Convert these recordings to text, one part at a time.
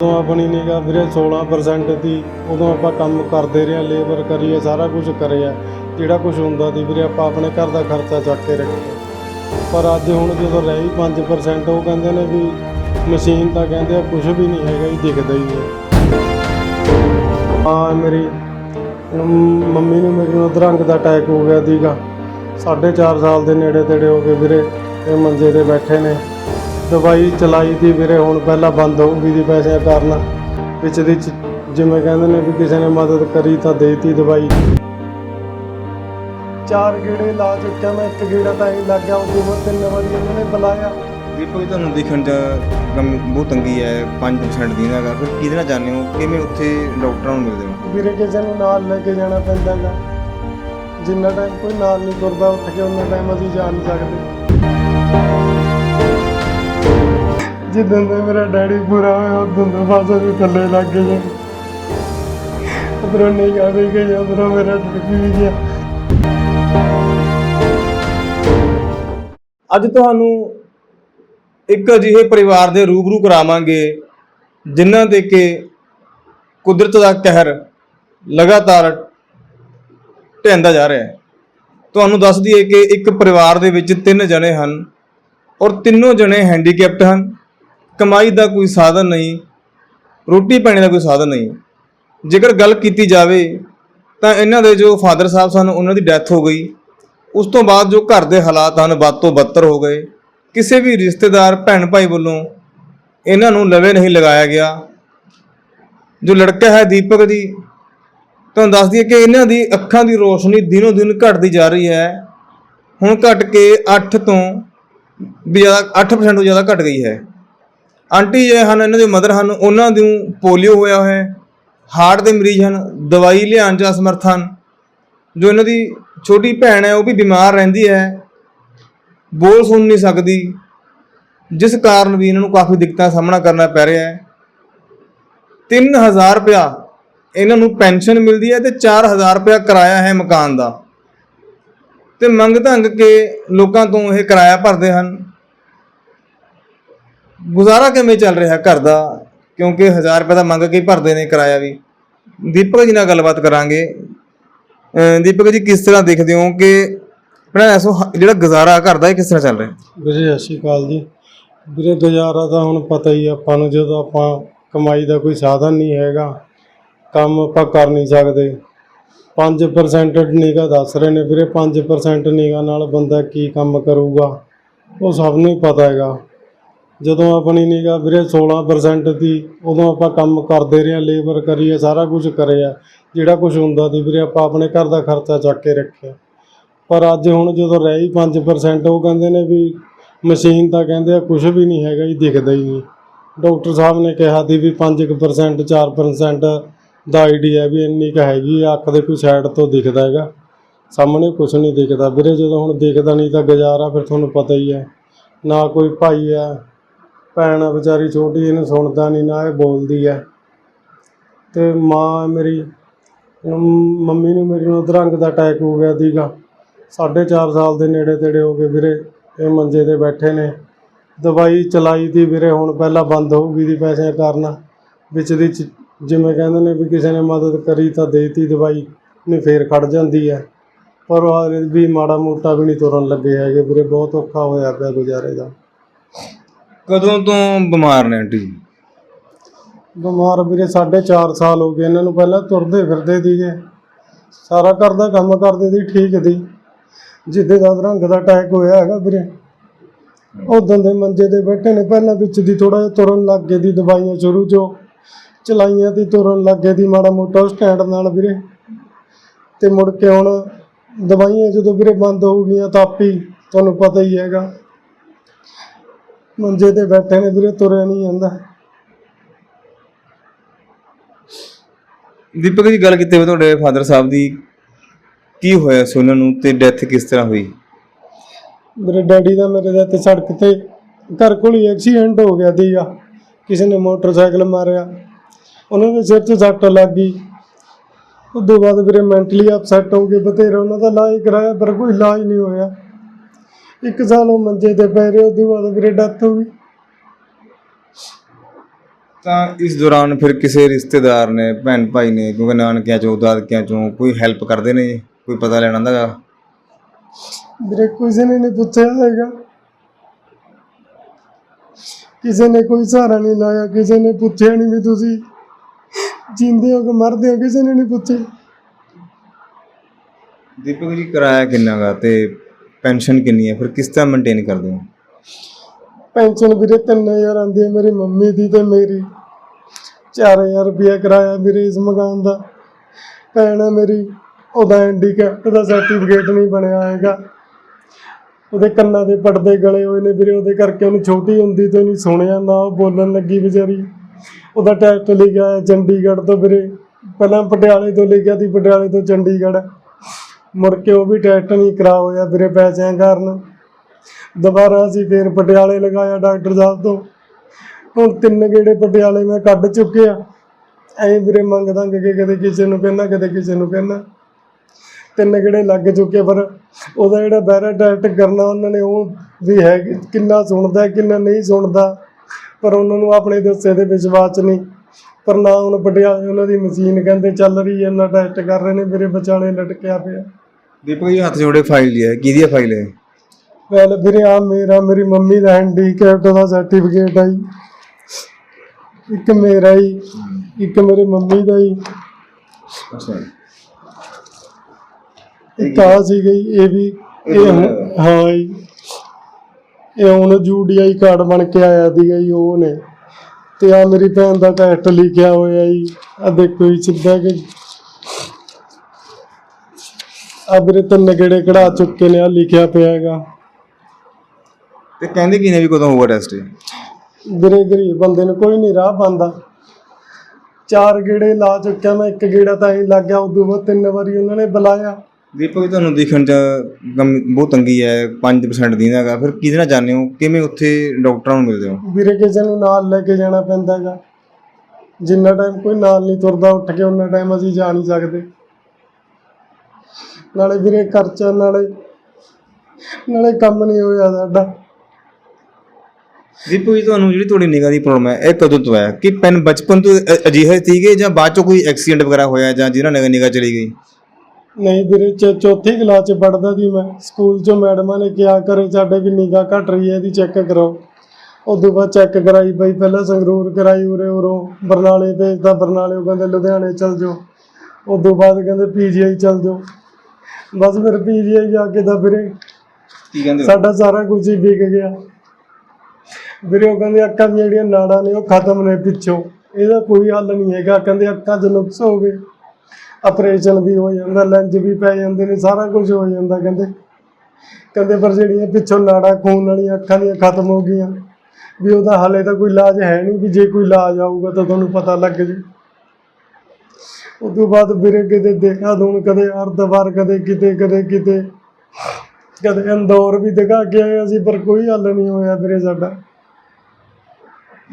ਉਦੋਂ ਆਪਣੀ ਨਿਗਾ ਵੀਰੇ 16% ਦੀ, ਉਦੋਂ ਆਪਾਂ ਕੰਮ ਕਰਦੇ ਰਹੇ ਲੇਬਰ ਕਰੀਏ, ਸਾਰਾ ਕੁਝ ਕਰਿਆ। ਜਿਹੜਾ ਕੁਝ ਹੁੰਦਾ ਸੀ ਵੀਰੇ, ਆਪਾਂ ਆਪਣੇ ਘਰ ਦਾ ਖਰਚਾ ਚੱਕ ਕੇ ਰੱਖਿਆ। ਪਰ ਅੱਜ ਹੁਣ ਜਦੋਂ ਰਹੀ ਹੀ 5% ਉਹ ਕਹਿੰਦੇ ਨੇ ਵੀ ਮਸ਼ੀਨ ਤਾਂ ਕਹਿੰਦੇ ਆ ਕੁਝ ਵੀ ਨਹੀਂ ਹੈਗਾ ਹੀ ਦਿਖਦਾ ਹੀ ਨਹੀਂ ਹਾਂ, ਮੇਰੀ ਮੰਮੀ ਨੂੰ ਮੇਰੀ ਨੂੰ ਅਧਰੰਗ ਦਾ ਅਟੈਕ ਹੋ ਗਿਆ ਸੀਗਾ। 4.5 ਸਾਲ ਦੇ ਨੇੜੇ ਤੇੜੇ ਹੋ ਗਏ ਵੀਰੇ, ਇਹ ਮੰਜੇ ਤੇ ਬੈਠੇ ਨੇ। ਦਵਾਈ ਚਲਾਈ ਦੀ ਵੀਰੇ ਹੁਣ ਪਹਿਲਾਂ ਬੰਦ ਹੋ ਗਈ ਦੀ ਪੈਸਿਆਂ ਕਾਰਨ। ਵਿੱਚ ਦੀ ਜਿਵੇਂ ਕਹਿੰਦੇ ਨੇ ਵੀ ਕਿਸੇ ਨੇ ਮਦਦ ਕਰੀ ਤਾਂ ਦੇਤੀ ਦਵਾਈ। ਚਾਰ ਗੇੜੇ ਲਾ ਚੁੱਕਿਆ ਮੈਂ ਇੱਕ ਗੇੜਾ ਤਾਂ ਹੀ ਲੱਗ ਗਿਆ ਉਦੋਂ ਬਾਅਦ ਤਿੰਨ ਵਾਰੀ ਇਹਨਾਂ ਨੇ ਬੁਲਾਇਆ। ਜੀ ਤੁਹਾਨੂੰ ਦੇਖਣ ਚ ਬਹੁਤ ਤੰਗੀ ਹੈ 5% ਦੀ ਹੈਗਾ ਫਿਰ ਕਿਹਦੇ ਨਾਲ ਜਾਂਦੇ ਹੋ? ਕਿਵੇਂ ਉੱਥੇ ਡਾਕਟਰਾਂ ਨੂੰ ਮਿਲਦੇ ਹੋ? ਵੀਰੇ ਕਿਸੇ ਨੂੰ ਨਾਲ ਲੈ ਕੇ ਜਾਣਾ ਪੈਂਦਾ ਗਾ ਜਿੰਨਾ ਟਾਈਮ ਕੋਈ ਨਾਲ ਨਹੀਂ ਤੁਰਦਾ ਉੱਠ ਕੇ ਉਹਨਾਂ ਟਾਈਮ ਅਸੀਂ ਜਾ ਨਹੀਂ ਸਕਦੇ। ਜਿੱਦਣ ਦਾ ਮੇਰਾ ਡੈਡੀ ਪੂਰਾ ਹੋਇਆ, ਉਦੋਂ ਤੋਂ ਬਸ ਅਸੀਂ ਥੱਲੇ ਲੱਗ ਗਏ। ਉਧਰੋਂ ਨਹੀਂ ਗਾ ਵੀ ਉਧਰੋਂ ਮੇਰਾ ਡਰ ਵੀ ਗਿਆ। ਅੱਜ ਤੁਹਾਨੂੰ ਇੱਕ ਅਜਿਹੇ ਪਰਿਵਾਰ ਦੇ ਰੂਬਰੂ ਕਰਾਵਾਂਗੇ, ਜਿਨ੍ਹਾਂ ਦੇ ਕੇ ਕੁਦਰਤ ਦਾ ਕਹਿਰ ਲਗਾਤਾਰ ਢਹਿੰਦਾ ਜਾ ਰਿਹਾ ਹੈ। ਤੁਹਾਨੂੰ ਦੱਸ ਦਈਏ ਕਿ ਇੱਕ ਪਰਿਵਾਰ ਦੇ ਵਿੱਚ ਤਿੰਨ ਜਣੇ ਹਨ ਔਰ ਤਿੰਨੋਂ ਜਣੇ ਹੈਂਡੀਕੈਪਟ ਹਨ। ਕਮਾਈ ਦਾ ਕੋਈ ਸਾਧਨ ਨਹੀਂ, ਰੋਟੀ ਪਾਣੀ ਦਾ ਕੋਈ ਸਾਧਨ ਨਹੀਂ। ਜੇਕਰ ਗੱਲ ਕੀਤੀ ਜਾਵੇ, ਤਾਂ ਇਹਨਾਂ ਦੇ ਜੋ ਫਾਦਰ ਸਾਹਿਬ ਸਨ, ਉਹਨਾਂ ਦੀ ਡੈਥ ਹੋ ਗਈ। ਉਸ ਤੋਂ ਬਾਅਦ ਜੋ ਘਰ ਦੇ ਹਾਲਾਤ ਹਨ, ਵੱਧ ਤੋਂ ਬੱਤਰ ਹੋ ਗਏ। ਕਿਸੇ ਵੀ ਰਿਸ਼ਤੇਦਾਰ ਭੈਣ ਭਾਈ ਵੱਲੋਂ ਇਹਨਾਂ ਨੂੰ ਲਵੇ ਨਹੀਂ ਲਗਾਇਆ ਗਿਆ। ਜੋ ਲੜਕਾ ਹੈ ਦੀਪਕ ਜੀ ਤੁਹਾਨੂੰ ਦੱਸ ਦਈਏ ਕਿ ਇਹਨਾਂ ਦੀ ਅੱਖਾਂ ਦੀ ਰੋਸ਼ਨੀ ਦਿਨੋ ਦਿਨ ਘਟਦੀ ਜਾ ਰਹੀ ਹੈ। ਹੁਣ ਘਟ ਕੇ 8 ਤੋਂ ਵੀ ਜ਼ਿਆਦਾ 8% ਤੋਂ ਜ਼ਿਆਦਾ ਘਟ ਗਈ ਹੈ। ਆਂਟੀ ਜੇ ਹਨ, ਇਹਨਾਂ ਦੇ ਮਦਰ ਹਨ, ਉਹਨਾਂ ਨੂੰ ਪੋਲੀਓ ਹੋਇਆ ਹੋਇਆ ਹੈ, ਹਾਰਟ ਦੇ ਮਰੀਜ਼ ਹਨ, ਦਵਾਈ ਲਿਆਉਣ 'ਚ ਅਸਮਰਥ ਹਨ। ਜੋ ਇਹਨਾਂ ਦੀ ਛੋਟੀ ਭੈਣ ਹੈ, ਉਹ ਵੀ ਬਿਮਾਰ ਰਹਿੰਦੀ ਹੈ, ਬੋਲ ਸੁਣ ਨਹੀਂ ਸਕਦੀ, ਜਿਸ ਕਾਰਨ ਵੀ ਇਹਨਾਂ ਨੂੰ ਕਾਫੀ ਦਿੱਕਤਾਂ ਦਾ ਸਾਹਮਣਾ ਕਰਨਾ ਪੈ ਰਿਹਾ ਹੈ। 3000 ਰੁਪਇਆ ਇਹਨਾਂ ਨੂੰ ਪੈਨਸ਼ਨ ਮਿਲਦੀ ਹੈ ਤੇ 4000 ਰੁਪਇਆ ਕਿਰਾਇਆ ਹੈ ਮਕਾਨ ਦਾ। ਤੇ ਮੰਗ ਧੰਗ ਕੇ ਲੋਕਾਂ ਤੋਂ ਇਹ ਕਿਰਾਇਆ ਭਰਦੇ ਹਨ। ਗੁਜ਼ਾਰਾ ਕਿਵੇਂ ਚੱਲ ਰਿਹਾ ਘਰ ਦਾ? ਕਿਉਂਕਿ 1000 ਰੁਪਏ ਦਾ ਮੰਗ ਕੇ ਹੀ ਭਰਦੇ ਨੇ ਕਿਰਾਇਆ ਵੀ। ਦੀਪਕ ਜੀ ਨਾਲ ਗੱਲਬਾਤ ਕਰਾਂਗੇ। ਅਹ ਦੀਪਕ ਜੀ, ਕਿਸ ਤਰ੍ਹਾਂ ਦੇਖਦੇ ਹੋ ਕਿ ਆਪਣਾ ਐਸੋ ਜਿਹੜਾ ਗੁਜ਼ਾਰਾ ਘਰ ਦਾ ਇਹ ਕਿਸ ਤਰ੍ਹਾਂ ਚੱਲ ਰਿਹਾ? ਵੀਰੇ ਸਤਿ ਸ਼੍ਰੀ ਅਕਾਲ ਜੀ। ਵੀਰੇ, ਗੁਜ਼ਾਰਾ ਤਾਂ ਹੁਣ ਪਤਾ ਹੀ ਆ, ਆਪਾਂ ਨੂੰ ਜਦੋਂ ਆਪਾਂ ਕਮਾਈ ਦਾ ਕੋਈ ਸਾਧਨ ਨਹੀਂ ਹੈਗਾ, ਕੰਮ ਆਪਾਂ ਕਰ ਨਹੀਂ ਸਕਦੇ। 5% ਨਿਗਾ ਦੱਸ ਰਹੇ ਨੇ ਵੀਰੇ 5% ਨਿਗਾ ਨਾਲ ਬੰਦਾ ਕੀ ਕੰਮ ਕਰੂਗਾ, ਉਹ ਸਭ ਨੂੰ ਹੀ ਪਤਾ ਹੈਗਾ। ਜਦੋਂ ਆਪਣੀ ਨਿਗਾ ਵੀਰੇ 16% ਦੀ ਉਦੋਂ ਆਪਾਂ ਕੰਮ ਕਰਦੇ ਰਹੇ ਲੇਬਰ ਕਰੀਏ ਸਾਰਾ ਕੁਝ ਕਰਿਆ। ਜਿਹੜਾ ਕੁਝ ਹੁੰਦਾ ਸੀ ਵੀਰੇ ਆਪਾਂ ਆਪਣੇ ਘਰ ਦਾ ਖਰਚਾ ਚੱਕ ਕੇ ਰੱਖਿਆ। ਪਰ ਅੱਜ ਹੁਣ ਜਦੋਂ ਰਹਿ ਹੀ 5% ਉਹ ਕਹਿੰਦੇ ਨੇ ਵੀ ਮਸ਼ੀਨ ਤਾਂ ਕਹਿੰਦੇ ਆ ਕੁਝ ਵੀ ਨਹੀਂ ਹੈਗਾ ਜੀ ਦਿਖਦਾ ਹੀ ਨਹੀਂ। ਡਾਕਟਰ ਸਾਹਿਬ ਨੇ ਕਿਹਾ ਸੀ ਵੀ 5% 4% ਦਾ ਆਈਡੀਆ ਵੀ ਇੰਨੀ ਕੁ ਹੈਗੀ ਆ, ਅੱਖ ਦੇ ਕੋਈ ਸਾਈਡ ਤੋਂ ਦਿਖਦਾ ਹੈਗਾ। ਸਾਹਮਣੇ ਕੁਝ ਨਹੀਂ ਦਿਖਦਾ। ਵੀਰੇ ਜਦੋਂ ਹੁਣ ਦਿਖਦਾ ਨਹੀਂ ਤਾਂ ਗੁਜ਼ਾਰਾ ਫਿਰ ਤੁਹਾਨੂੰ ਪਤਾ ਹੀ ਹੈ ਨਾ ਕੋਈ ਭਾਈ ਆ ਭੈਣ ਆ ਵਿਚਾਰੀ ਛੋਟੀ, ਇਹਨੂੰ ਸੁਣਦਾ ਨਹੀਂ ਨਾ, ਇਹ ਬੋਲਦੀ ਹੈ ਤੇ ਮਾਂ ਮੇਰੀ ਮੰਮੀ ਨੂੰ ਮੇਰੀ ਨੂੰ ਅਧਰੰਗ ਦਾ ਅਟੈਕ ਹੋ ਗਿਆ ਸੀਗਾ। 4.5 ਸਾਲ ਦੇ ਨੇੜੇ ਤੇੜੇ ਹੋ ਗਏ ਵੀਰੇ, ਇਹ ਮੰਜੇ ਤੇ ਬੈਠੇ ਨੇ। ਦਵਾਈ ਚਲਾਈ ਦੀ ਵੀਰੇ, ਹੁਣ ਪਹਿਲਾਂ ਬੰਦ ਹੋ ਗਈ ਦੀ ਪੈਸਿਆਂ ਕਾਰਨ। ਵਿੱਚ ਦੀ ਚ- ਜਿਵੇਂ ਕਹਿੰਦੇ ਨੇ ਵੀ ਕਿਸੇ ਨੇ ਮਦਦ ਕਰੀ ਤਾਂ ਦੇਤੀ ਦਵਾਈ, ਨਹੀਂ ਫੇਰ ਖੜ ਜਾਂਦੀ ਹੈ ਪਰ ਉਹ ਵੀ ਮਾੜਾ ਮੋਟਾ ਵੀ ਨਹੀਂ ਤੁਰਨ ਲੱਗੇ ਹੈਗੇ ਵੀਰੇ, ਬਹੁਤ ਔਖਾ ਹੋਇਆ ਪਿਆ ਗੁਜ਼ਾਰੇ ਦਾ। ਕਦੋਂ ਤੋਂ ਬਿਮਾਰ ਨੇ ਆਂਟੀ ਜੀ? ਬਿਮਾਰ ਵੀਰੇ 4.5 ਸਾਲ ਹੋ ਗਏ, ਇਹਨਾਂ ਨੂੰ ਪਹਿਲਾਂ ਤੁਰਦੇ ਫਿਰਦੇ ਸੀਗੇ। ਸਾਰਾ ਘਰ ਦਾ ਕੰਮ ਕਰਦੇ ਸੀ, ਠੀਕ ਸੀ। ਜਿੱਦੇ ਦਾ ਰੰਗ ਦਾ ਅਟੈਕ ਹੋਇਆ ਹੈਗਾ ਵੀਰੇ, ਉਦੋਂ ਦੇ ਮੰਜੇ ਤੇ ਬੈਠੇ ਨੇ, ਪਹਿਲਾਂ ਵਿੱਚ ਦੀ ਥੋੜਾ ਜਿਹਾ ਤੁਰਨ ਲੱਗ ਗਏ ਦੀ ਦਵਾਈਆਂ ਸ਼ੁਰੂ ਚੋਂ। ਚਲਾਈਆਂ ਦੀ ਤੁਰਨ ਲੱਗ ਗਏ ਦੀ ਮਾੜਾ ਮੋਟਾ ਸਟੈਂਡ ਨਾਲ ਵੀਰੇ। ਤੇ ਮੁੜ ਕੇ ਹੁਣ ਦਵਾਈਆਂ ਜਦੋਂ ਵੀਰੇ ਬੰਦ ਹੋ ਗਈਆਂ, ਤਾਂ ਆਪੀ ਤੁਹਾਨੂੰ ਪਤਾ ਹੀ ਹੈਗਾ। ਮੰਜੇ ਤੇ ਬੈਠੇ ਨੇ ਵੀਰੇ ਤੁਰਿਆ ਨਹੀਂ ਜਾਂਦਾ। ਦੀਪਕ ਜੀ ਗੱਲ ਕੀਤੀ ਹੋਵੇ ਤੁਹਾਡੇ ਫਾਦਰ ਸਾਹਿਬ ਦੀ ਕੀ ਹੋਇਆ ਸੀ ਉਹਨਾਂ ਨੂੰ ਤੇ ਡੈਥ ਕਿਸ ਤਰ੍ਹਾਂ ਹੋਈ? ਮੇਰੇ ਡੈਡੀ ਦਾ ਮੇਰੇ ਦਾ ਤੇ ਸੜਕ ਤੇ ਘਰ ਕੋਲ ਹੀ ਐਕਸੀਡੈਂਟ ਹੋ ਗਿਆ ਸੀਗਾ। ਕਿਸੇ ਨੇ ਮੋਟਰਸਾਈਕਲ ਮਾਰਿਆ। ਉਹਨਾਂ ਦੇ ਸਿਰ 'ਚ ਸੱਟ ਲੱਗ ਗਈ। ਉਦੋਂ ਬਾਅਦ ਵੀਰੇ ਮੈਂਟਲੀ ਅਪਸੈਟ ਹੋ ਗਏ। ਬਥੇਰੇ ਉਹਨਾਂ ਦਾ ਇਲਾਜ ਕਰਾਇਆ ਪਰ ਕੋਈ ਇਲਾਜ ਨਹੀਂ ਹੋਇਆ। ਇੱਕ ਸਾਲ ਉਹ ਮੰਜੇ ਤੇ ਪੈ ਰਹੇ ਉਦੋਂ ਬਾਅਦ ਵੀਰੇ ਡੈਥ ਹੋ ਗਈ। ਤਾਂ ਇਸ ਦੌਰਾਨ ਫਿਰ ਕਿਸੇ ਰਿਸ਼ਤੇਦਾਰ ਨੇ ਭੈਣ ਭਾਈ ਨੇ ਕਿਉਂਕਿ ਨਾਨਕਿਆਂ ਚੋਂ ਦਾਦਕਿਆਂ ਚੋਂ ਕੋਈ ਹੈਲਪ ਕਰਦੇ ਨੇ ਜੀ? ਕੋਈ ਪਤਾ ਲੈਣਾ ਹੁੰਦਾਗਾ ਵੀਰੇ ਕਿਸੇ ਨੇ ਨਹੀਂ ਪੁੱਛਿਆ ਹੈਗਾ। ਕਿਸੇ ਨੇ ਕੋਈ ਸਹਾਰਾ ਨਹੀਂ ਲਾਇਆ ਕਿਸੇ ਨੇ ਪੁੱਛਿਆ ਨਹੀਂ ਵੀ ਤੁਸੀਂ ਜਿੰਦੇ ਹੋ ਕਿ ਮਰਦੇ ਹੋ ਕਿਸੇ ਨੇ ਨਹੀਂ ਪੁੱਛਿਆ। ਦੀਪਕ ਜੀ ਕਿਰਾਇਆ ਕਿੰਨਾ ਗਾ? ਤੇ ਪੈਨਸ਼ਨ ਕਿੰਨੀ ਹੈ? ਫਿਰ ਕਿਸ ਤਰ੍ਹਾਂ ਮੇਨਟੇਨ ਕਰਦੇ ਹੋ? ਪੈਨਸ਼ਨ ਵੀਰੇ 3000 ਆਉਂਦੀ ਹੈ ਮੇਰੀ ਮੰਮੀ ਦੀ ਤੇ ਮੇਰੀ। 4000 ਰੁਪਇਆ ਕਿਰਾਇਆ ਵੀਰੇ ਇਸ ਮਕਾਨ ਦਾ। ਭੈਣ ਮੇਰੀ, ਉਹਦਾ ਹੈਂਡੀਕੈਪ ਦਾ ਸਰਟੀਫਿਕੇਟ ਨਹੀਂ ਬਣਿਆ ਹੈਗਾ। ਉਹਦੇ ਕੰਨਾਂ ਦੇ ਪਰਦੇ ਗਲੇ ਹੋਏ ਨੇ ਵੀਰੇ, ਉਹਦੇ ਕਰਕੇ ਉਹਨੂੰ ਛੋਟੀ ਹੁੰਦੀ ਤੋਂ ਨਹੀਂ ਸੁਣਿਆ, ਨਾ ਉਹ ਬੋਲਣ ਲੱਗੀ ਵਿਚਾਰੀ। ਉਹਦਾ ਟੈਸਟ ਲਿਖਿਆ ਚੰਡੀਗੜ੍ਹ ਤੋਂ ਵੀਰੇ। ਪਹਿਲਾਂ ਪਟਿਆਲੇ ਤੋਂ ਲਿਖਿਆ ਸੀ, ਪਟਿਆਲੇ ਤੋਂ ਚੰਡੀਗੜ੍ਹ। ਮੁੜ ਕੇ ਉਹ ਵੀ ਟੈਸਟ ਨਹੀਂ ਕਰਾ ਹੋਇਆ ਵੀਰੇ ਪੈਸਿਆਂ ਕਾਰਨ। ਦੁਬਾਰਾ ਅਸੀਂ ਫੇਰ ਪਟਿਆਲੇ ਲਗਾਇਆ ਡਾਕਟਰ ਸਾਹਿਬ ਤੋਂ। ਹੁਣ ਤਿੰਨ ਗੇੜੇ ਪਟਿਆਲੇ ਮੈਂ ਕੱਢ ਚੁੱਕਿਆ ਐਂ ਵੀਰੇ ਮੰਗਦਾ ਕਿ ਕਦੇ ਕਿਸੇ ਨੂੰ ਕਹਿਣਾ, ਕਦੇ ਕਿਸੇ ਨੂੰ ਕਹਿਣਾ। ਤਿੰਨ ਗੇੜੇ ਲੱਗ ਚੁੱਕੇ ਪਰ ਉਹਦਾ ਜਿਹੜਾ ਬੈਰਾ ਟੈਸਟ ਕਰਨਾ, ਉਹਨਾਂ ਨੇ ਉਹ ਵੀ ਹੈ ਕਿ ਕਿੰਨਾ ਸੁਣਦਾ, ਕਿੰਨਾ ਨਹੀਂ ਸੁਣਦਾ। ਪਰ ਉਹਨਾਂ ਨੂੰ ਆਪਣੇ ਦੱਸੇ ਦੇ ਵਿਸ਼ਵਾਸ ਨਹੀਂ। ਪਰ ਨਾ ਹੁਣ ਪਟਿਆਲੇ ਉਹਨਾਂ ਦੀ ਮਸ਼ੀਨ ਕਹਿੰਦੇ ਚੱਲ ਰਹੀ ਹੈ, ਨਾ ਟੈਸਟ ਕਰ ਰਹੇ ਨੇ ਮੇਰੇ ਵਿਚਾਲੇ ਲਟਕਿਆ ਪਿਆ। ਦੀਪਕ ਜੀ ਹੱਥ ਜੋੜੇ ਫਾਈਲ ਕਿਹਦੀ ਹੈ ਫਾਈਲ ਹੈ ਵੈਲ ਵੀਰੇ ਆ ਮੇਰਾ ਮੇਰੀ ਮੰਮੀ ਦਾ ਹੈਂਡੀਕੈਪਟ ਦਾ ਸਰਟੀਫਿਕੇਟ ਆਈ ਇੱਕ ਮੇਰਾ ਹੀ ਇੱਕ ਮੇਰੇ ਮੰਮੀ ਦਾ ਹੀ। ਅੱਛਾ। ਇੱਕ ਆ ਸੀ ਗਈ ਇਹ ਵੀ ਇਹ ਹੁਣ- ਹਾਂ। ਜੀ। ਇਹ ਹੁਣ ਯੂਡੀਆਈ ਕਾਰਡ ਬਣ ਕੇ ਆਇਆ ਸੀਗਾ ਜੀ ਉਹ ਨੇ। ਤੇ ਆ ਮੇਰੀ ਭੈਣ ਦਾ ਟੈਸਟ ਲਿਖਿਆ ਹੋਇਆ ਜੀ। ਆ ਦੇਖੋ ਜੀ ਸਿੱਧਾ ਕਿ ਆ ਵੀਰੇ ਤਿੰਨ ਗੇੜੇ ਕਢਾ ਚੁੱਕੇ ਨੇ ਆ ਲਿਖਿਆ ਪਿਆ ਹੈਗਾ। ਤੇ ਕਹਿੰਦੇ ਕੀ ਨੇ ਵੀ ਕਦੋਂ ਹੋਊਗਾ ਟੈਸਟ ਵੀਰੇ ਗਰੀਬ ਬੰਦੇ ਨੂੰ ਕੋਈ ਨਹੀਂ ਰਾਹ ਪਾਉਂਦਾ ਚਾਰ ਗੇੜੇ ਲਾ ਚੁੱਕਿਆ ਮੈਂ ਇੱਕ ਗੇੜਾ ਤਾਂ ਹੀ ਲੱਗ ਗਿਆ ਉਦੋਂ ਬਾਅਦ ਤਿੰਨ ਵਾਰੀ ਉਹਨਾਂ ਨੇ ਬੁਲਾਇਆ। ਦੀਪਕ ਜੀ ਤੁਹਾਨੂੰ ਦਿਖਣ ਚ ਬਹੁਤ ਤੰਗੀ ਹੈ 5% ਦੀਨਾਗਾ ਫਿਰ ਕਿਹਦੇ ਨਾਲ ਜਾਂਦੇ ਹੋ? ਕਿਵੇਂ ਉੱਥੇ ਡਾਕਟਰਾਂ ਨੂੰ ਮਿਲਦੇ ਹੋ? ਵੀਰੇ ਕਿਸੇ ਨੂੰ ਨਾਲ ਲੈ ਕੇ ਜਾਣਾ ਪੈਂਦਾ ਹੈਗਾ। ਜਿੰਨਾ ਟਾਈਮ ਕੋਈ ਨਾਲ ਨਹੀਂ ਤੁਰਦਾ ਉੱਠ ਕੇ ਉਹਨਾਂ ਟਾਈਮ ਅਸੀਂ ਜਾ ਨਹੀਂ ਸਕਦੇ। ਨਾਲੇ ਵੀਰੇ ਖਰਚਾ ਨਾਲੇ ਨਾਲੇ ਕੰਮ ਨਹੀਂ ਹੋਇਆ ਸਾਡਾ। ਦੀਪਕ ਜੀ ਤੁਹਾਨੂੰ ਜਿਹੜੀ ਤੁਹਾਡੀ ਨਿਗਾਹ ਦੀ ਪ੍ਰੋਬਲਮ ਹੈ ਇਹ ਕਦੋਂ ਤੋਂ ਹੈ? ਕਿ ਪੈਨ ਬਚਪਨ ਤੋਂ ਅ- ਅਜਿਹੇ ਸੀਗੇ ਜਾਂ ਬਾਅਦ ਚੋਂ ਕੋਈ ਐਕਸੀਡੈਂਟ ਵਗੈਰਾ ਹੋਇਆ ਜਾਂ ਜਿਹਨਾਂ ਨਾਲ ਨਿਗਾਹ ਚਲੀ ਗਈ? ਨਹੀਂ ਵੀਰੇ ਚ ਚੌਥੀ ਕਲਾਸ ਚ ਪੜਦਾ ਸੀ ਮੈਂ। ਸਕੂਲ ਚੋਂ ਮੈਡਮਾਂ ਨੇ ਕਿਹਾ ਕਰੇ ਸਾਡੇ ਵੀ ਨਿਗਾਹ ਘਟ ਰਹੀ ਹੈ ਇਹਦੀ ਚੈੱਕ ਕਰਾਓ। ਉਦੋਂ ਬਾਅਦ ਚੈੱਕ ਕਰਾਈ ਬਈ ਪਹਿਲਾਂ ਸੰਗਰੂਰ ਕਰਾਈ ਉਰੇ ਉਰੋਂ। ਬਰਨਾਲੇ ਭੇਜਦਾ ਬਰਨਾਲੇ ਉਹ ਕਹਿੰਦੇ ਲੁਧਿਆਣੇ ਚਲ ਜਾਓ। ਉਦੋਂ ਬਾਅਦ ਕਹਿੰਦੇ ਪੀਜੀਆਈ ਚਲ ਜਾਓ। ਬਸ ਫਿਰ ਪੀਜੀਆਈ ਜਾ ਕੇ ਤਾਂ ਵੀਰੇ ਕੀ ਕਹਿੰਦੇ ਸਾਡਾ ਸਾਰਾ ਕੁਝ ਹੀ ਵਿਕ ਗਿਆ। ਵੀਰੇ ਉਹ ਕਹਿੰਦੇ ਅੱਖਾਂ ਦੀਆਂ ਜਿਹੜੀਆਂ ਨਾੜਾਂ ਨੇ ਉਹ ਖਤਮ ਨੇ ਪਿੱਛੋਂ। ਇਹਦਾ ਕੋਈ ਹੱਲ ਨਹੀਂ ਹੈਗਾ। ਕਹਿੰਦੇ ਅੱਖਾਂ 'ਚ ਨੁਕਸ ਹੋ ਗਏ। ਆਪਰੇਸ਼ਨ ਵੀ ਹੋ ਜਾਂਦਾ ਲੈਂਜ ਵੀ ਪੈ ਜਾਂਦੇ ਨੇ ਸਾਰਾ ਕੁਝ ਹੋ ਜਾਂਦਾ ਕਹਿੰਦੇ। ਕਹਿੰਦੇ ਪਰ ਜਿਹੜੀਆਂ ਪਿੱਛੋਂ ਨਾੜਾਂ ਖੂਨ ਵਾਲੀਆਂ ਅੱਖਾਂ ਦੀਆਂ ਖਤਮ ਹੋ ਗਈਆਂ। ਵੀ ਉਹਦਾ ਹਾਲੇ ਤਾਂ ਕੋਈ ਇਲਾਜ ਹੈ ਨਹੀਂ ਵੀ ਜੇ ਕੋਈ ਇਲਾਜ ਆਊਗਾ ਤਾਂ ਤੁਹਾਨੂੰ ਪਤਾ ਲੱਗ ਜੇ ਉਦੋਂ ਬਾਅਦ ਵੀਰੇ ਕਿਤੇ ਦੇਖਾ ਦੂਣ ਕਦੇ ਹਰਦਵਾਰ ਕਦੇ ਕਿਤੇ ਕਦੇ ਕਿਤੇ। ਕਦੇ ਅੰਦੌਰ ਵੀ ਦਿਖਾ ਕੇ ਆਏ ਅਸੀਂ, ਪਰ ਕੋਈ ਹੱਲ ਨਹੀਂ ਹੋਇਆ ਵੀਰੇ ਸਾਡਾ।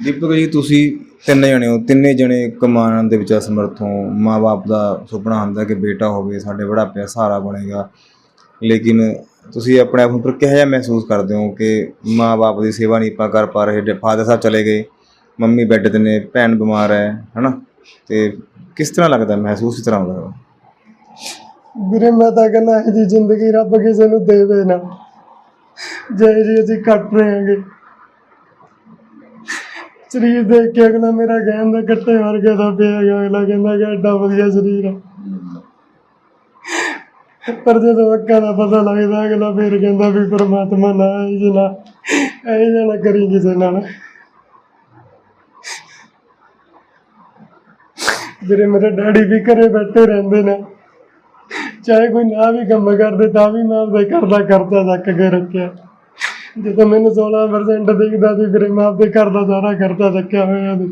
ਦੀਪਕ ਜੀ, ਤੁਸੀਂ ਤਿੰਨ ਜਣੇ ਹੋ, ਤਿੰਨੇ ਜਣੇ ਕਮਾਉਣ ਦੇ ਵਿੱਚ ਅਸਮਰਥ ਹੋ। ਮਾਪੇ ਦਾ ਸੁਪਨਾ ਹੁੰਦਾ ਕਿ ਬੇਟਾ ਹੋਵੇ, ਸਾਡੇ ਬੁਢਾਪੇ ਦਾ ਸਹਾਰਾ ਬਣੇਗਾ। ਲੇਕਿਨ ਤੁਸੀਂ ਆਪਣੇ ਆਪ ਨੂੰ ਪਰ ਕਿਹੋ ਜਿਹਾ ਮਹਿਸੂਸ ਕਰਦੇ ਹੋ ਕਿ ਮਾਪੇ ਦੀ ਸੇਵਾ ਨਹੀਂ ਆਪਾਂ ਕਰ ਪਾ ਰਹੇ ਫਾਦਰ ਸਾਹਿਬ ਚਲੇ ਗਏ, ਮੰਮੀ ਬੈੱਡ ਤੇ ਨੇ, ਭੈਣ ਬਿਮਾਰ ਹੈ, ਹਨਾ? ਤੇ ਕਿਸ ਤਰ੍ਹਾਂ ਲੱਗਦਾ ਮਹਿਸੂਸ ਕਿਸ ਤਰ੍ਹਾਂ ਹੁੰਦਾ ਵੀਰੇ, ਮੈਂ ਤਾਂ ਕਹਿੰਦਾ ਇਹ ਜੀ ਜ਼ਿੰਦਗੀ ਰੱਬ ਕਿਸੇ ਨੂੰ ਦੇਵੇ ਨਾ। ਜੇ ਜੀ ਅਸੀਂ ਕੱਟ ਰਹੇ ਹਾਂਗੇ। ਸਰੀਰ ਦੇਖ ਕੇ ਅਗਲਾ ਮੇਰਾ ਕਹਿਣ ਕੱਟੇ ਵਰਗੇ ਦਾ ਪਿਆ ਹੈਗਾ ਅਗਲਾ ਕਹਿੰਦਾ ਕਿ ਐਡਾ ਵਧੀਆ ਸਰੀਰ ਆ। ਪਰ ਜਦੋਂ ਅੱਖਾਂ ਦਾ ਪਤਾ ਲੱਗਦਾ, ਅਗਲਾ ਫਿਰ ਕਹਿੰਦਾ ਵੀ ਪਰਮਾਤਮਾ ਨਾ ਇਹ ਜਨਾ ਇਹ ਜਨਾ ਕਰੀ ਕਿਸੇ ਨਾਲ। ਵੀਰੇ ਮੇਰੇ ਡੈਡੀ ਵੀ ਘਰੇ ਬੈਠੇ ਰਹਿੰਦੇ ਨੇ। ਚਾਹੇ ਕੋਈ ਨਾ ਵੀ ਕੰਮ ਕਰਦੇ, ਤਾਂ ਵੀ ਮੈਂ ਆਪਦੇ ਘਰ ਦਾ ਖਰਚਾ ਚੱਕ ਕੇ ਰੱਖਿਆ। ਜਦੋਂ ਮੈਨੂੰ 16% ਦਿਖਦਾ ਸੀ, ਫਿਰ ਮੈਂ ਆਪਦੇ ਘਰ ਦਾ ਸਾਰਾ ਖਰਚਾ ਚੱਕਿਆ ਹੋਇਆ ਸੀ।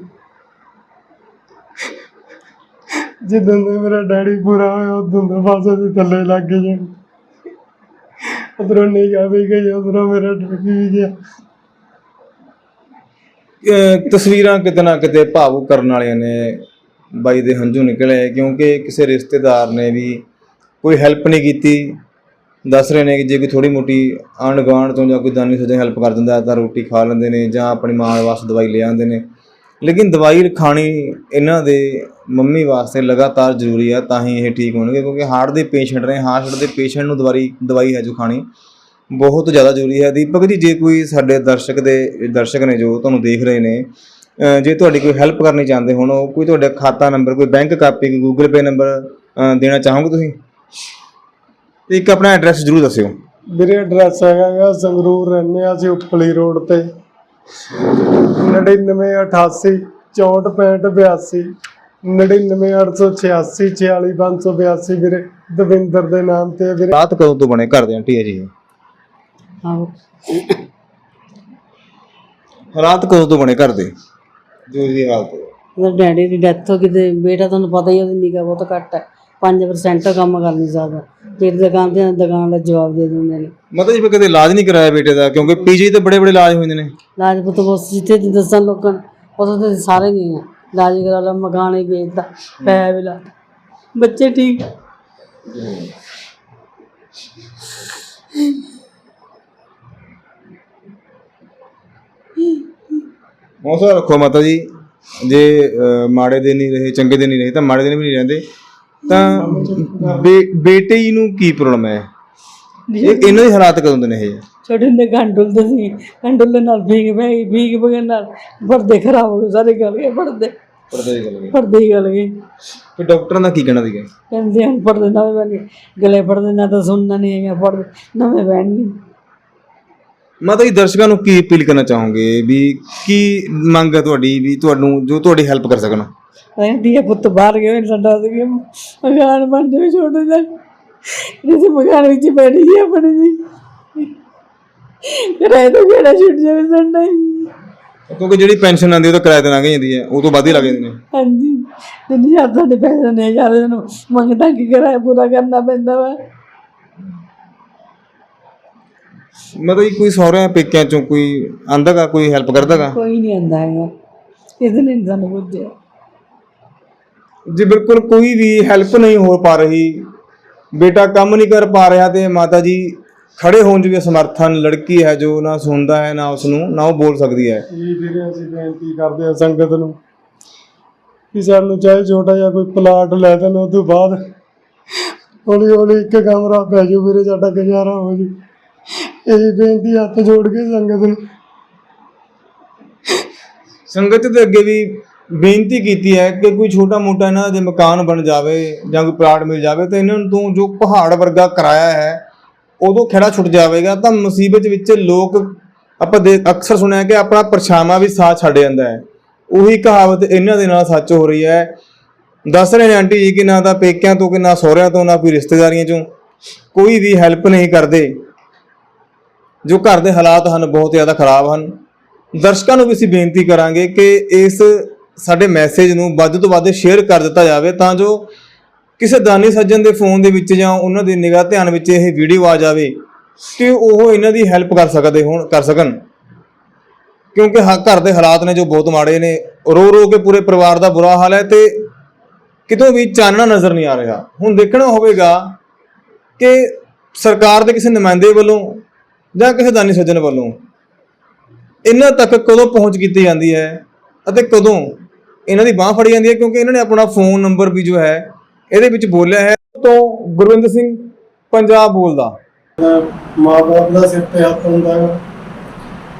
ਜਿੱਦਾਂ ਦਾ ਮੇਰਾ ਡੈਡੀ ਪੂਰਾ ਹੋਇਆ, ਉਦੋਂ ਦਾ ਬਸ ਅਸੀਂ ਥੱਲੇ ਲੱਗ ਗਏ ਉਧਰੋਂ ਉਧਰੋਂ ਨਿਗਾਹ ਵੀ ਗਈ ਉਧਰੋਂ ਮੇਰਾ ਡੈਡੀ ਵੀ ਗਿਆ। ਤਸਵੀਰਾਂ ਕਿਤੇ ਨਾ ਕਿਤੇ ਭਾਵੁਕ ਕਰਨ ਵਾਲੀਆਂ ਨੇ? ਬਾਈ ਦੇ ਹੰਝੂ ਨਿਕਲੇ ਕਿਉਂਕਿ ਕਿਸੇ ਰਿਸ਼ਤੇਦਾਰ ਨੇ ਵੀ ਕੋਈ ਹੈਲਪ ਨਹੀਂ ਕੀਤੀ। ਦੱਸ ਰਹੇ ਨੇ ਕਿ ਜੇ ਕੋਈ ਥੋੜੀ ਮੋਟੀ ਆਂਢ ਗੁਆਂਢ ਤੋਂ ਜਾਂ ਕੋਈ ਦਾਨੀ ਸੱਜਣ ਹੈਲਪ ਕਰ ਦਿੰਦਾ, ਤਾਂ ਰੋਟੀ ਖਾ ਲੈਂਦੇ ਨੇ ਜਾਂ ਆਪਣੀ ਮਾਂ ਵਾਸਤੇ ਦਵਾਈ ਲੈ ਆਉਂਦੇ ਨੇ। ਲੇਕਿਨ ਦਵਾਈ ਖਾਣੀ ਇਹਨਾਂ ਦੇ ਮੰਮੀ ਵਾਸਤੇ ਲਗਾਤਾਰ ਜ਼ਰੂਰੀ ਹੈ ਤਾਂ ਹੀ ਇਹ ਠੀਕ ਹੋਣਗੇ, ਕਿਉਂਕਿ ਹਾਰਟ ਦੇ ਪੇਸ਼ੈਂਟ ਨੇ, ਹਾਰਟ ਦੇ ਪੇਸ਼ੈਂਟ ਨੂੰ ਦਵਾਈ ਦਵਾਈ ਹੈ ਜੋ ਖਾਣੀ ਬਹੁਤ ਜ਼ਿਆਦਾ ਜ਼ਰੂਰੀ ਹੈ। ਦੀਪਕ ਜੀ, ਜੇ ਕੋਈ ਸਾਡੇ ਦਰਸ਼ਕ ਦੇ, ਦਰਸ਼ਕ ਨੇ ਜੋ ਤੁਹਾਨੂੰ ਦੇਖ ਰਹੇ ਨੇ ਜੇ ਤੁਹਾਡੀ ਕੋਈ ਹੈਲਪ ਕਰਨੀ ਚਾਹੁੰਦੇ ਹੋਣ ਉਹ ਕੋਈ ਤੁਹਾਡਾ ਖਾਤਾ ਨੰਬਰ ਕੋਈ ਬੈਂਕ ਕਾਪੀ ਕੋਈ ਗੂਗਲ ਪੇ ਨੰਬਰ ਦੇਣਾ ਚਾਹੋਗੇ ਤੁਸੀਂ? ਤੇ ਇੱਕ ਆਪਣਾ ਐਡਰੈਸ ਜ਼ਰੂਰ ਦੱਸਿਓ। ਵੀਰੇ ਐਡਰੈਸ ਹੈਗਾ ਸੰਗਰੂਰ ਰਹਿੰਦੇ ਆ ਅਸੀਂ ਉਪਲੀ ਰੋਡ ਤੇ। 9988 646582 99886 46582 ਵੀਰੇ। ਦਵਿੰਦਰ ਦੇ ਨਾਮ ਤੇ ਵੀਰੇ। ਰਾਤ ਕਦੋਂ ਤੋਂ ਬਣੇ ਘਰ ਦੇ ਆਂਟੀ ਹੈ ਜੀ? ਆਹੋ। ਹਾਲਾਤ ਕਦੋਂ ਤੋਂ ਬਣੇ ਘਰ ਦੇ? ਜੋ ਜੀ ਹਾਲਤ ਉਹਦੇ ਡੈਡੀ ਦੀ ਡੈਥ ਹੋ ਗਈ ਤੇ ਬੇਟਾ ਤੁਹਾਨੂੰ ਪਤਾ ਹੀ ਆ, ਉਹਦੀ ਨਿਗਾਹ ਬਹੁਤ ਘੱਟ ਹੈ। 5% ਕੰਮ ਕਰ ਨਹੀਂ ਸਕਦਾ ਜਿਹੜੀ ਦੁਕਾਨ ਤੇ ਦੁਕਾਨ ਦਾ ਜਵਾਬ ਦੇ ਦਿੰਦੇ ਨੇ। ਮਤਲਬ ਜੀ ਕਦੇ ਇਲਾਜ ਨਹੀਂ ਕਰਾਇਆ ਬੇਟੇ ਦਾ? ਕਿਉਂਕਿ ਪੀਜੀ ਤੇ ਬੜੇ ਬੜੇ ਇਲਾਜ ਹੋਏ ਨੇ। ਲਾਜਪਤ ਬਸ ਜਿੱਥੇ ਦੀ ਦੱਸਣ ਲੋਕਾਂ ਨੂੰ ਤੇ ਸਾਰੇ ਗਏ ਆ। ਇਲਾਜ ਕਰਾ ਲਾ ਮਕਾਨ ਹੀ ਵੇਚਦਾ ਪੈਸਾ ਵੀ ਲਾ ਬੱਚੇ ਠੀਕ? ਹੌਸਲਾ ਰੱਖੋ ਮਾਤਾ ਜੀ। ਜੇ ਅਹ, ਮਾੜੇ ਦਿਨ ਨਹੀਂ ਰਹੇ ਚੰਗੇ ਦਿਨ ਨਹੀਂ ਰਹੇ ਤਾਂ ਮਾੜੇ ਦਿਨ ਵੀ ਨਹੀਂ ਰਹਿੰਦੇ। ਤਾਂ ਬੇ- ਬੇਟੇ ਜੀ ਨੂੰ ਕੀ ਪ੍ਰੋਬਲਮ ਹੈ? ਇਹ ਇਹਨਾਂ ਦੇ ਹਾਲਾਤ ਕਦੋਂ ਦੇ ਨੇ ਇਹ? ਛੋਟੇ ਹੁੰਦੇ ਗੰਡੁਲ ਦੇ ਸੀ। ਗੰਡੁਲ ਦੇ ਨਾਲ ਭੀਗ ਪੈ ਗਈ ਭੀਗ ਪਗਨ ਨਾਲ ਪਰਦੇ ਖਰਾਬ ਹੋ ਗਏ ਸਾਰੇ ਗਲ ਗਏ ਪਰਦੇ। ਪਰਦੇ ਦੀ ਗੱਲ ਹੈ ਪਰਦੇ ਹੀ ਗਲ ਗਏ। ਫਿਰ ਡਾਕਟਰਾਂ ਦਾ ਕੀ ਕਹਿਣਾ ਸੀਗਾ? ਕਹਿੰਦੇ ਹੁਣ ਪਰਦੇ ਨਵੇਂ ਬਣ ਗਏ। ਗਲੇ ਪਰਦੇ ਨਾਲ ਤਾਂ ਸੁਣਨਾ ਨਹੀਂ ਹੈਗਾ ਪਰਦੇ ਨਵੇਂ ਬਹਿਣਗੇ ਮਾਤਾ ਜੀ ਦਰਸ਼ਕਾਂ ਨੂੰ ਕੀ ਅਪੀਲ ਕਰਨਾ ਚਾਹੋਗੇ? ਵੀ ਕੀ ਮੰਗ ਹੈ ਤੁਹਾਡੀ? ਵੀ ਤੁਹਾਨੂੰ ਜੋ ਤੁਹਾਡੀ ਹੈਲਪ ਕਰ ਸਕਣ? ਕਹਿੰਦੀ ਹੈ ਪੁੱਤ ਬਾਹਰ ਗਏ ਹੋਏ ਸਾਡਾ ਸੀ ਮਕਾਨ ਬਣ ਜਾਵੇ ਛੋਟੇ ਜਿਹਾ। ਜਿਸ ਮਕਾਨ ਵਿੱਚ ਬੈਠੀ ਜੀ ਆਪਣੀ ਜੀ। ਕਿਰਾਏ ਤੋਂ ਕਿਹੜਾ ਛੁੱਟ ਜਾਵੇ ਸਾਡਾ ਕਿਉਂਕਿ ਜਿਹੜੀ ਪੈਨਸ਼ਨ ਆਉਂਦੀ ਉਹ ਤਾਂ ਕਿਰਾਏ ਤੇ ਲੰਘ ਜਾਂਦੀ ਹੈ। ਉਹ ਤੋਂ ਵੱਧ ਹੀ ਲੱਗ ਜਾਂਦੇ ਨੇ। ਹਾਂਜੀ। ਤੇ ਨਹੀਂ ਯਾਰ ਸਾਡੇ ਪੈਸੇ ਨੇ ਯਾਰ ਇਹਨੂੰ ਮੰਗਦਾ ਕੀ ਕਿਰਾਇਆ ਪੂਰਾ ਕਰਨਾ ਪੈਂਦਾ ਵਾ। ਮਤਲਬ ਜੀ ਕੋਈ ਸਹੁਰਿਆਂ ਪੇਕਿਆਂ ਚੋਂ ਕੋਈ ਆਂਦਾਗਾ ਕੋਈ ਹੈਲਪ ਕਰਦਾਗਾ? ਕੋਈ ਨਹੀਂ ਆਂਦਾ ਹੈਗਾ। ਕਿਸੇ ਨੇ ਨੀ ਸਾਨੂੰ ਪੁੱਛਿਆ ਜੀ ਬਿਲਕੁਲ ਕੋਈ ਵੀ ਹੈਲਪ ਨਹੀਂ ਹੋ ਪਾ ਰਹੀ। ਬੇਟਾ ਕੰਮ ਨਹੀਂ ਕਰ ਪਾ ਰਿਹਾ ਤੇ ਮਾਤਾ ਜੀ ਖੜੇ ਹੋਣ ਦੀ ਵੀ ਸਮਰਥਨ ਲੜਕੀ ਹੈ ਜੋ ਨਾ ਸੁਣਦਾ ਹੈ ਨਾ ਉਸ ਨੂੰ ਨਾ ਉਹ ਬੋਲ ਸਕਦੀ ਹੈ। ਇਹ ਵੀਰੇ ਅਸੀਂ ਬੇਨਤੀ ਕਰਦੇ ਹਾਂ ਸੰਗਤ ਨੂੰ ਕਿ ਸਾਨੂੰ ਚਾਹੇ ਛੋਟਾ ਜਿਹਾ ਕੋਈ ਪਲਾਟ ਲੈ ਦੇਣ ਉਸ ਤੋਂ ਬਾਅਦ ਹੌਲੀ ਹੌਲੀ ਇੱਕ ਕਮਰਾ ਪੈ ਜਾਊ ਵੀਰੇ ਸਾਡਾ ਗੁਜ਼ਾਰਾ ਹੋ ਜੂ ਇਹੀ ਬੇਨਤੀ ਹੱਥ ਜੋੜ ਕੇ ਸੰਗਤ ਨੂੰ। ਸੰਗਤ ਦੇ ਅੱਗੇ ਵੀ ਬੇਨਤੀ ਕੀਤੀ ਹੈ ਕਿ ਕੋਈ ਛੋਟਾ ਮੋਟਾ ਇਹਨਾਂ ਦੇ ਮਕਾਨ ਬਣ ਜਾਵੇ ਜਾਂ ਕੋਈ ਪਲਾਟ ਮਿਲ ਜਾਵੇ ਤਾਂ ਇਹਨਾਂ ਨੂੰ ਤੋਂ ਜੋ ਪਹਾੜ ਵਰਗਾ ਕਿਰਾਇਆ ਹੈ, ਉਦੋਂ ਖੜਾ ਛੁੱਟ ਜਾਵੇਗਾ। ਤਾਂ ਮੁਸੀਬਤ ਵਿੱਚ ਲੋਕ ਆਪਾਂ ਦੇ ਅਕਸਰ ਸੁਣਿਆ ਕਿ ਆਪਣਾ ਪਰਛਾਵਾਂ ਵੀ ਸਾਥ ਛੱਡ ਜਾਂਦਾ ਹੈ। ਉਹੀ ਕਹਾਵਤ ਇਹਨਾਂ ਦੇ ਨਾਲ ਸੱਚ ਹੋ ਰਹੀ ਹੈ। ਦੱਸ ਰਹੇ ਨੇ ਆਂਟੀ ਜੀ ਕਿ ਨਾ ਤਾਂ ਪੇਕਿਆਂ ਤੋਂ ਕਿ ਨਾ ਸਹੁਰਿਆਂ ਤੋਂ, ਨਾ ਕੋਈ ਰਿਸ਼ਤੇਦਾਰੀਆਂ ਚੋਂ। ਕੋਈ ਵੀ ਹੈਲਪ ਨਹੀਂ ਕਰਦੇ। ਜੋ ਘਰ ਦੇ ਹਾਲਾਤ ਹਨ ਬਹੁਤ ਜ਼ਿਆਦਾ ਖਰਾਬ ਹਨ। ਦਰਸ਼ਕਾਂ ਨੂੰ ਵੀ ਅਸੀਂ ਬੇਨਤੀ ਕਰਾਂਗੇ ਕਿ ਇਸ ਸਾਡੇ ਮੈਸੇਜ ਨੂੰ ਵੱਧ ਤੋਂ ਵੱਧ ਸ਼ੇਅਰ ਕਰ ਦਿੱਤਾ ਜਾਵੇ ਤਾਂ ਜੋ ਕਿਸੇ ਦਾਨੀ ਸੱਜਣ ਦੇ ਫੋਨ ਦੇ ਵਿੱਚ ਜਾਂ ਉਹਨਾਂ ਦੀ ਨਿਗਾਹ ਧਿਆਨ ਵਿੱਚ ਇਹ ਵੀਡੀਓ ਆ ਜਾਵੇ ਕਿ ਉਹ ਇਹਨਾਂ ਦੀ ਹੈਲਪ ਕਰ ਸਕਦੇ ਹੋਣ, ਕਰ ਸਕਣ। ਕਿਉਂਕਿ ਹ- ਘਰ ਦੇ ਹਾਲਾਤ ਨੇ ਜੋ ਬਹੁਤ ਮਾੜੇ ਨੇ। ਰੋ ਰੋ ਕੇ ਪੂਰੇ ਪਰਿਵਾਰ ਦਾ ਬੁਰਾ ਹਾਲ ਹੈ ਤੇ ਕਿਤੋਂ ਵੀ ਚਾਨਣਾ ਨਜ਼ਰ ਨਹੀਂ ਆ ਰਿਹਾ। ਹੁਣ ਦੇਖਣਾ ਹੋਵੇਗਾ ਕਿ ਸਰਕਾਰ ਦੇ ਕਿਸੇ ਨੁਮਾਇੰਦੇ ਵੱਲੋਂ ਜਾਂ ਕਿਸੇ ਦਾਨੀ ਸੱਜਣ ਵੱਲੋਂ? ਇਹਨਾਂ ਤੱਕ ਕਦੋਂ ਪਹੁੰਚ ਕੀਤੀ ਜਾਂਦੀ ਹੈ ਅਤੇ ਕਦੋਂ ਇਹਨਾਂ ਦੀ ਬਾਹ ਫੜੀ ਜਾਂਦੀ ਹੈ? ਕਿਉਂਕਿ ਇਹਨਾਂ ਨੇ ਆਪਣਾ ਫੋਨ ਨੰਬਰ ਵੀ ਜੋ ਹੈ, ਇਹਦੇ ਵਿੱਚ ਬੋਲਿਆ ਹੈ। ਤੋਂ ਗੁਰਵਿੰਦਰ ਸਿੰਘ ਪੰਜਾਬ ਬੋਲਦਾ। ਮਾਂ ਬਾਪ ਦਾ ਸਿਰ ਤੇ ਹੱਥ ਹੁੰਦਾ ਹੈ।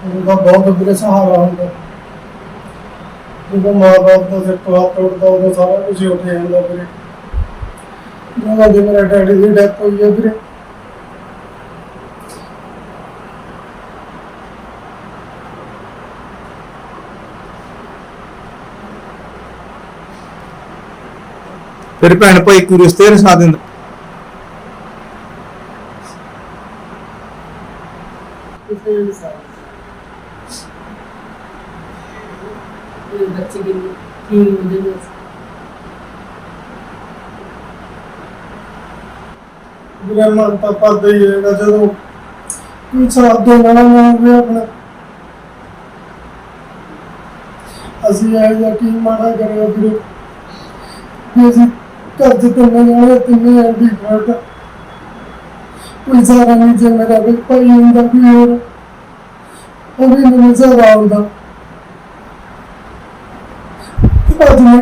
ਉਹਦਾ ਬਹੁਤ ਵੀਰੇ ਸਹਾਰਾ ਹੁੰਦਾ ਜਦੋਂ ਮਾਂ ਬਾਪ ਦਾ ਸਿਰ ਤੋਂ ਹੱਥ ਉੱਠਦਾ ਉਦੋਂ ਸਾਰਾ ਕੁਝ ਹੀ ਉੱਠ ਜਾਂਦਾ ਵੀਰੇ। ਜਦੋਂ ਦੇ ਮੇਰਾ ਡੈਡੀ ਦੀ ਡੈਥ ਹੋਈ ਹੈ ਵੀਰੇ। ਫਿਰ ਭੈਣ ਭਾਈ ਕੋਈ ਰਿਸ਼ਤੇ ਦਾ ਦਿੰਦਾ। ਬੱਚੇ ਦੀ ਕੀ ਹੁੰਦੇ ਨੇ ਵੀਰੇ ਮਨ ਤਾਂ ਪਰਦਾ ਹੀ ਹੈਗਾ ਜਦੋਂ ਕੋਈ ਸਾਥ ਦੇਣਾ ਨਾ ਹੋਵੇ ਆਪਣਾ। ਅਸੀਂ ਇਹ ਜਾਂ ਕੀ ਮਾੜਾ ਕਰਿਆ ਵੀਰੇ? ਮੇਰਾ ਵੀ ਭਾਈ ਹੁੰਦਾ ਵੀ ਹੋਰ ਉਹ ਵੀ ਮੈਨੂੰ ਸਾਰਾ ਹੁੰਦਾ ਅੱਜ ਮੈਂ